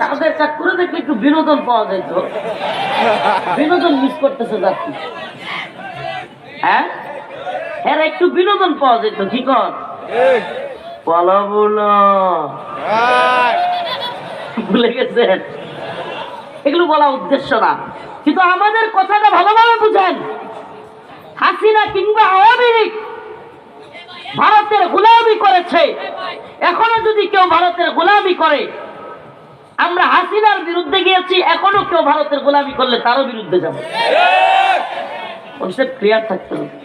কাদের কাজ করে দেখলে একটু বিনোদন পাওয়া যেত বিনোদন মিস করতেছে যাচ্ছি। হ্যাঁ? হ্যাঁ একটু বিনোদন পাওয়া যেত কি কর? পালাবো না ভুলে গেছেন? এগুলো বলা উদ্দেশ্য না। কিন্তু আমাদের কথাটা ভালোভাবে বুঝেন। হাসিনা কিংবা আওয়ামী লীগ ভারতের গোলামি করেছে। এখনও যদি কেউ ভারতের গোলামি করে, আমরা হাসিনার বিরুদ্ধে গিয়েছি, এখনও কেউ ভারতের গোলামি করলে তারও বিরুদ্ধে যাব। ক্লিয়ার থাকতে হবে।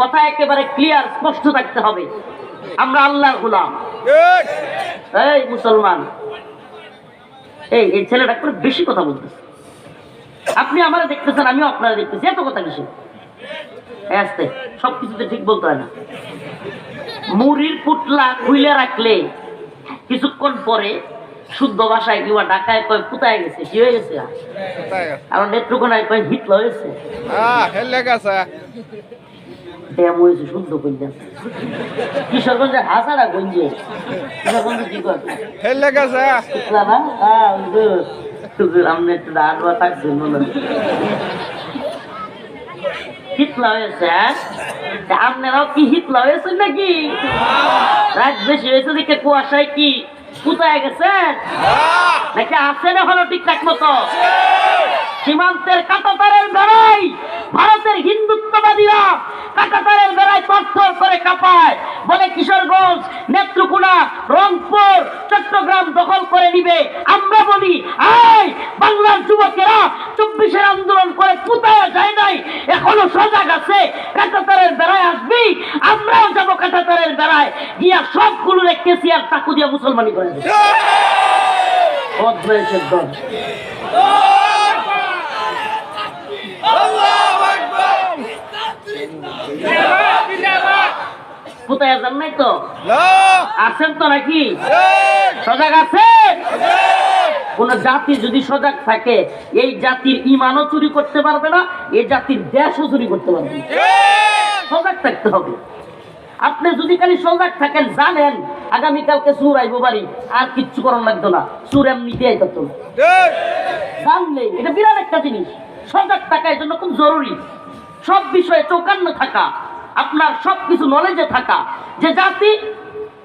কথা একেবারে ক্লিয়ার স্পষ্ট থাকতে হবে। আমরা আল্লাহর গোলাম। এই মুসলমান, এই এই ছেলেটা করে বেশি কথা বলতেছে। আপনি আমারে দেখতেছেন, আমিও আপনারা দেখতেছি। এত কথা এই আসতে সব কিছুতে ঠিক বলতে হয় না। মুড়ির পুটলা খুইলে রাখলে কিছুক্ষণ পরে শুদ্ধ ভাষায় কিংবা ঢাকায় কয় পুতায় গেছে? কি হয়ে গেছে? আর নেত্রকোনায় কয় হিটলা হয়েছে? ড্যাম হয়েছে শুদ্ধ কইলাম কিশোরগঞ্জে হাসারা গঞ্জে। কিশোরগঞ্জে কি করে হেলে গেছে। না? হ্যাঁ হুজুর হুজুর আপনি একটু থাকছেন মনে হিটলা হয়েছে হ্যাঁ? আপনারাও কি হিটলা হয়েছেন নাকি? রাত বেশি হয়েছে দেখে কুয়াশায় কি কোথায় গেছেন? নাকি আছেন এখনও ঠিকঠাক মতো? সীমান্তের কাটাতারের বেড়াই ভারতের হিন্দুত্ববাদীরা কাটাতারের বেড়ায় পাথর করে কাঁপায়। বলে কিশোরগঞ্জ নেত্রকোনা রংপুর চট্টগ্রাম দখল করে নিবে। আমরা বলি এই বাংলার যুবকেরা চব্বিশের আন্দোলন করে কোথায় যায় নাই? এখনও সজাগ আছে কাটাতারের বেড়ায় আসবি? আমরাও যাব কাটাতারের বেড়ায়। গিয়া সবগুলো কেসি আর চাকু দিয়া মুসলমানি করে দেবে। বদমেশের দল। নাই তো? আছেন তো নাকি? সজাগ আছে? কোন জাতি যদি সজাগ থাকে এই জাতির ইমানও চুরি করতে পারবে না এই জাতির দেশও চুরি করতে পারবে সজাগ থাকতে হবে। আপনি যদি খালি সজাগ থাকেন জানেন আগামীকালকে সুর আইব বাড়ি আর কিচ্ছু করার লাগতো না। সুর এমনিতে আইতো জানলে এটা বিরাট একটা জিনিস। সজাগ থাকা এই জন্য খুব জরুরি। সব বিষয়ে চৌকান্ন থাকা। আপনার সব কিছু নলেজে থাকা। যে জাতি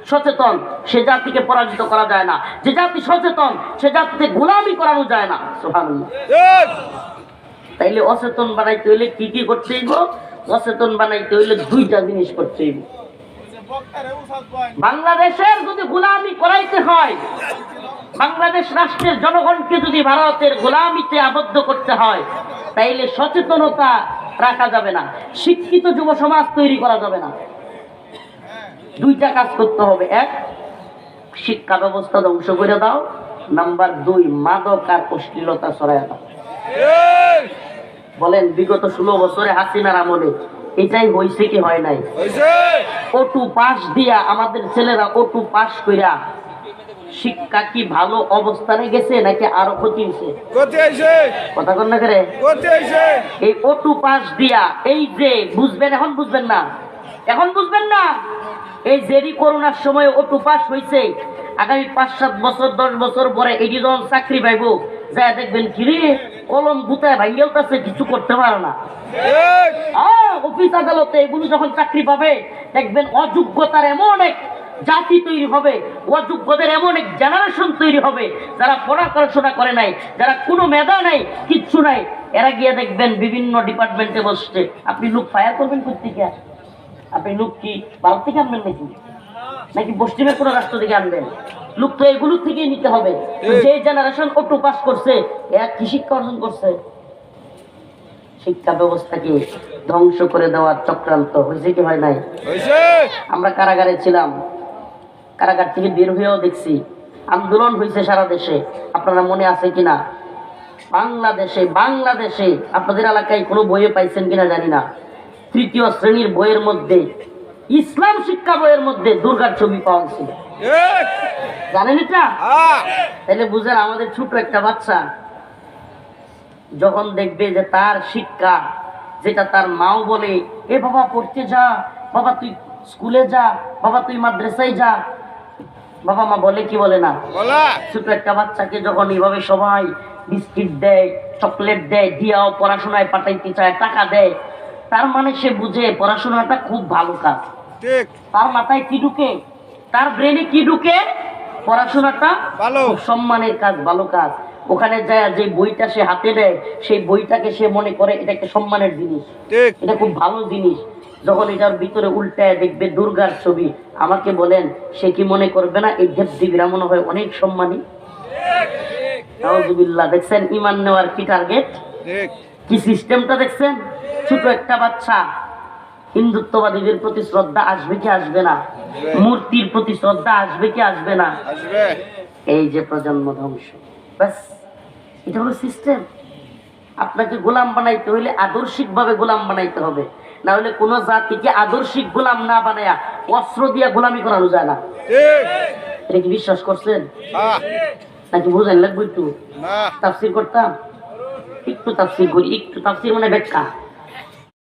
সচেতন সে জাতিকে পরাজিত করা যায় না। যে জাতি সচেতন সে জাতিতে গোলামি করানো যায় না। তাইলে অচেতন বানাইতে হইলে কি কি করতে হইব? অচেতন বানাইতে হইলে দুইটা জিনিস করতে হইব। বাংলাদেশের যদি গোলামি করাইতে হয় বাংলাদেশ রাষ্ট্রের জনগণকে যদি ভারতের গোলামিতে আবদ্ধ করতে হয় তাইলে সচেতনতা রাখা যাবে না। শিক্ষিত যুব সমাজ তৈরি করা যাবে না। দুইটা কাজ করতে হবে। এক শিক্ষা ব্যবস্থা ধ্বংস করে দাও। নাম্বার দুই মাদক আর অশ্লীলতা ছড়ায় দাও। বলেন বিগত ষোলো বছরে হাসিনার আমলে এটাই হয়েছে কি হয় নাই? ওটু পাস দিয়া আমাদের ছেলেরা ওটু পাশ কইরা শিক্ষা কি ভালো অবস্থানে গেছে নাকি আরও ক্ষতি হয়েছে? কথা কন না করে। এই ওটু পাস দিয়া এই যে বুঝবেন এখন বুঝবেন না। এখন বুঝবেন না। এই জেরি করোনার সময় ওটু পাস হয়েছে। আগামী পাঁচ সাত বছর দশ বছর পরে এটি যখন চাকরি পাইবো যা দেখবেন কিরে কলম গুতায় ভাইয়াল কাছে কিছু করতে পারে না। অফিস আদালতে এগুলো যখন চাকরি পাবে দেখবেন অযোগ্যতার এমন এক জাতি তৈরি হবে অযোগ্যদের এমন এক জেনারেশন তৈরি হবে যারা পড়াশোনা করে নাই যারা কোনো মেধা নাই কিচ্ছু নাই। এরা গিয়ে দেখবেন বিভিন্ন ডিপার্টমেন্টে বসছে। আপনি লোক ফায়ার করবেন কোথেকে আপনি লোক কি ভারত থেকে আনবেন নাকি? নাকি পশ্চিমের কোনো রাষ্ট্র থেকে আনবেন? লোক তো এগুলোর থেকেই নিতে হবে। যে জেনারেশন অটো পাস করছে এরা কি শিক্ষা অর্জন করছে? শিক্ষা ব্যবস্থাকে ধ্বংস করে দেওয়ার চক্রান্ত হয়েছে কি হয় নাই? আমরা কারাগারে ছিলাম। কারাগার থেকে বের হয়েও দেখছি, আন্দোলন হয়েছে সারা দেশে। আপনারা মনে আছে কিনা? বাংলাদেশে বাংলাদেশে আপনাদের এলাকায় কোনো বইয়ে পাইছেন কিনা জানি না। তৃতীয় শ্রেণির বইয়ের মধ্যে, ইসলাম শিক্ষা বইয়ের মধ্যে দুর্গার ছবি পাওয়া ছিল জানেন এটা? তাহলে বুঝেন, আমাদের ছোট একটা বাচ্চা যখন দেখবে যে তার শিক্ষা, যেটা তার মাও বলে, এ বাবা, পড়তে যা, বাবা, তুই স্কুলে যা, বাবা, তুই মাদ্রাসায় যা বাবা মা বলে কি বলে না? ছোট একটা বাচ্চাকে যখন এইভাবে সবাই বিস্কিট দেয় চকলেট দেয় দিয়াও পড়াশোনায় পাঠাইতে চায় টাকা দেয় তার মানে সে বুঝে পড়াশোনাটা খুব ভালো কাজ। তার মাথায় কি ঢুকে? তার ব্রেনে কি ঢুকে? পড়াশোনাটা ভালো। সম্মানের কাজ ভালো কাজ। ওখানে যায় যে বইটা সে হাতে নেয় সেই বইটাকে সে মনে করে এটা একটা সম্মানের জিনিস। এটা খুব ভালো জিনিস। যখন এটার ভিতরে উল্টায় দেখবে দুর্গার ছবি আমাকে বলেন সে কি মনে করবে না? এই দেবদেবীরা মনে হয় অনেক সম্মানী। দেখছেন? ইমান নেওয়ার কি টার্গেট কি সিস্টেমটা দেখছেন? ছোট একটা বাচ্চা। হিন্দুত্ববাদীদের প্রতি শ্রদ্ধা আসবে কি আসবে না? মূর্তির প্রতি শ্রদ্ধা আসবে কি আসবে না? এই যে প্রজন্ম ধ্বংস। ব্যাস এটা হলো সিস্টেম আপনাকে গোলাম বানাইতে হইলে আদর্শিক ভাবে গোলাম বানাইতে হবে। না হলে কোন জাতিকে আদর্শিক গোলাম না বানায়া অস্ত্র দিয়া গোলামি করানো যায় না। এটা কি বিশ্বাস করছেন? নাকি বুঝেন লাগবে একটু? তাফসির করতাম? একটু তাফসির করি একটু তাফসির মানে ব্যাখ্যা।